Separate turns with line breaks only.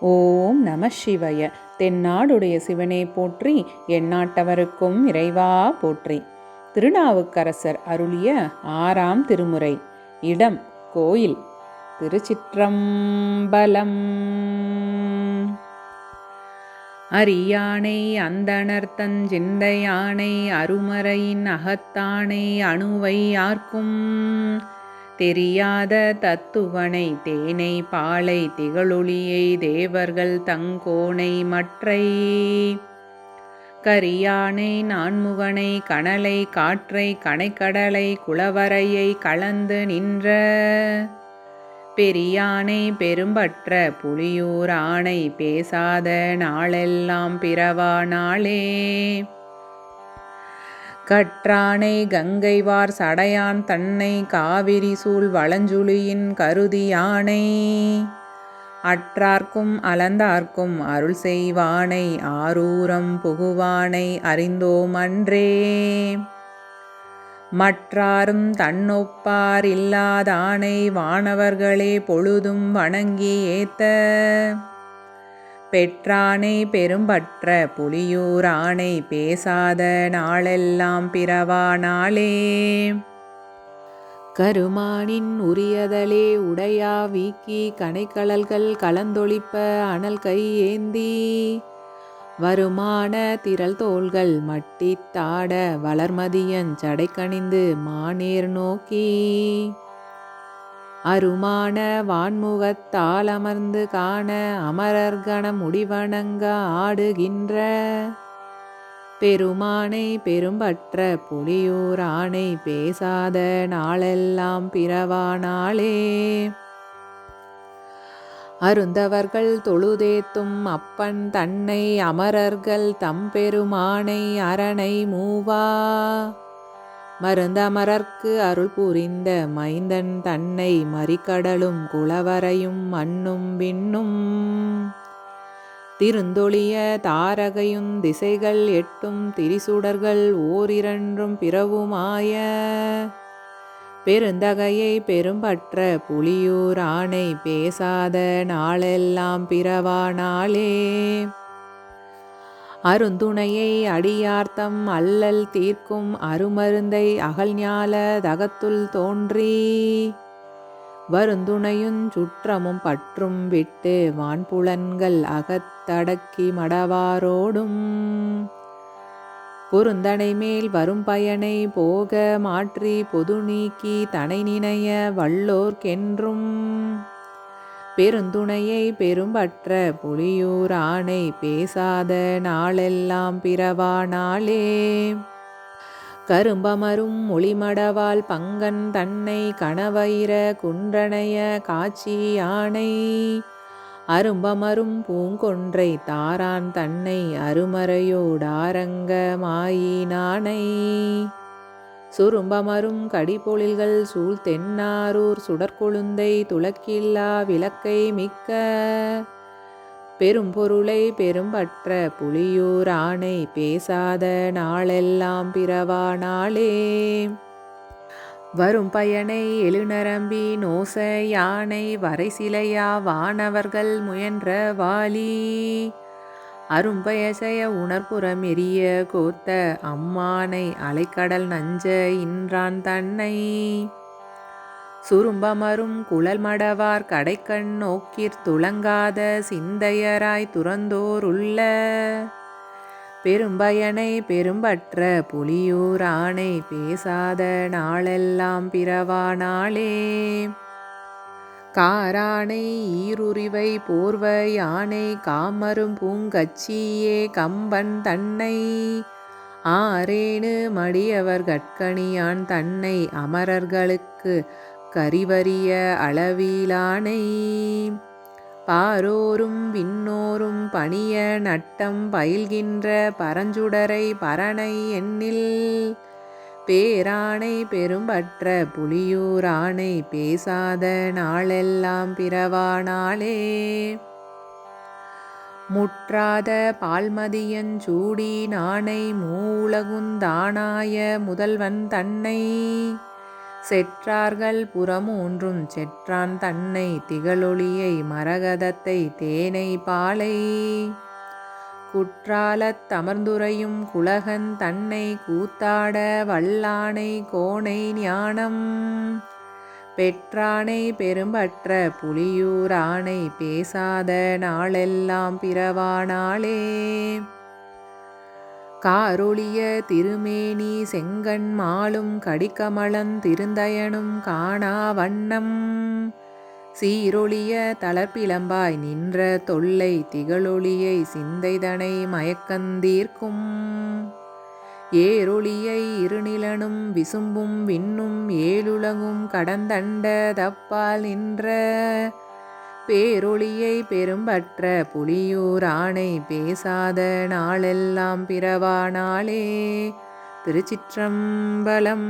ஓம் நம சிவய. தென்னாடுடைய சிவனே போற்றி எந்நாட்டவருக்கும் இறைவா போற்றி. திருநாவுக்கரசர் அருளிய ஆறாம் திருமுறை. இடம் கோயில். திருச்சிற்றம்பலம். அரியானை அந்தணர்த்தன் சிந்தையானை அருமறையின் அகத்தானை அணுவை யார்க்கும் தெரியாத தத்துவனை தேனை பாலை திகழொளியை தேவர்கள் தங்கோனை மற்றை. கரியானை நான்முகனை கனலை காற்றை கனைக்கடலை குளவரையை கலந்து நின்ற. பெரியானை பெரும்பற்ற புலியூர் ஆணை பேசாத நாளெல்லாம் பிறவா நாளே. கற்றானை கங்கைவார் சடையான் தன்னை காவிரி சூழ் வளஞ்சுழியின் கருதியானை அற்றார்க்கும் அலந்தார்க்கும் அருள் செய்வானை ஆரூரம் புகுவானை அறிந்தோமன்றே மற்றாரும் தன்னொப்பார் இல்லாதானை வானவர்களே பொழுதும் வணங்கி ஏத்த. பெற்றானை பெரும்பற்ற புலியூரானை பேசாத நாளெல்லாம் பிறவா நாளே. கருமானின் உரியதலே உடையா வீக்கி கனைக்கழல்கள் கலந்தொழிப்ப அனல் கை ஏந்தி. வருமான திரள் தோள்கள் மட்டித்தாட வளர்மதியன் சடைக்கணிந்து மானேர் நோக்கி. அருமான வான்முகத்தால் அமர்ந்து காண அமரர்கணம் முடிவணங்க ஆடுகின்ற பெருமானை பெரும்பற்ற புலியூர் ஆணை பேசாத நாளெல்லாம் பிறவானாளே அருந்தவர்கள் தொழுதேத்தும் அப்பன் தன்னை அமரர்கள் தம்பெருமானை அரணை மூவா. மருந்தமரர்க்கு அருள் புரிந்த மைந்தன் தன்னை மறிக்கடலும் குளவரையும் மண்ணும் விண்ணும். திருந்தொழிய தாரகையும் திசைகள் எட்டும் திரிசுடர்கள் ஓரிரண்டும் பிறவுமாய. பெருந்தகையை பெரும்பற்ற புலியூர் ஆணை பேசாத நாளெல்லாம் பிறவா நாளே அருந்துணையை அடியார்த்தம் அல்லல் தீர்க்கும் அருமருந்தை அகல்ஞால தகத்துள் தோன்றி. வருந்துணையுஞ் சுற்றமும் பற்றும் விட்டு வான்புலன்கள் அகத்தடக்கி மடவாரோடும். பொருந்தனை மேல் வரும் பயனை போக மாற்றி பொது நீக்கி தனை நினைய வல்லோர்க்கென்றும். பெருந்துணையை பெரும்பற்ற புலியூர் ஆணை பேசாத நாளெல்லாம் பிறவா நாளே. கரும்பமரும் ஒளிமடவால் பங்கன் தன்னை கணவயிர குன்றனைய காட்சி யானை. அரும்பமரும் பூங்கொன்றை தாரான் தன்னை அருமறையோடாரங்க மாயினானை சுரும்பமரும் கடிபொழில்கள் சூழ் தென்னாரூர் சுடற்கொழுந்தை துளக்கில்லா விளக்கை மிக்க பெரும்பொருளை பெரும்பற்ற புலியூர் ஆணை பேசாத நாளெல்லாம் பிறவா நாளே. வரும் பயனை எழுநரம்பி நோச யானை வரை சிலையா வானவர்கள் முயன்ற வாலி. அரும்பயசய உணர்புறம் எரிய கோத்த அம்மானை அலைக்கடல் நஞ்ச இன்றான் தன்னை. சுரும்பமரும் குழல் மடவார் கடைக்கண் நோக்கிற் துளங்காத சிந்தையராய் துறந்தோருள்ள. பெரும்பயனை பெரும்பற்ற புலியூர் ஆணை பேசாத நாளெல்லாம் பிறவா நாளே. காரானை ஈருரிவை போர்வை யானை காமரும் பூங்கச்சியே கம்பன் தன்னை. ஆரேனு மடியவர் கட்கணியான் தன்னை அமரர்களுக்கு கரிவரிய அளவிலானை. பாரோரும் விண்ணோரும் பணிய நட்டம் பயில்கின்ற பரஞ்சுடரை பரணை எண்ணில் பேரானை பெரும்பற்ற புலியூராணை பேசாத நாளெல்லாம் பிறவானாளே முற்றாத முற்றாத பால்மதியஞ்சூடி நாணை மூலகுந்தானாய முதல்வன் தன்னை. செற்றார்கள் புறமூன்றும் செற்றான் தன்னை திகழொளியை மரகதத்தை தேனை பாலை. குற்றாலத் தமர்ந்துரையும் குலகன் தன்னை கூத்தாட வல்லானை கோணை ஞானம். பெற்றானை பெரும்பற்ற புலியூரானை பேசாத நாளெல்லாம் பிறவானாளே காரொளிய திருமேனி செங்கண் மாலும் கடிக்கமலன் திருந்தயனும் காணா வண்ணம். சீரொளிய தளர்ப்பிளம்பாய் நின்ற தொல்லை திகழொளியை சிந்தைதனை மயக்கந்தீர்க்கும் ஏரொளியை இருநிலனும் விசும்பும் விண்ணும் ஏழுலகும் கடந்தண்ட தப்பால் நின்ற பேரொளியை பெரும்பற்ற புலியூர் ஆணை பேசாத நாளெல்லாம் பிறவா நாளே திருச்சிற்றம்பலம்.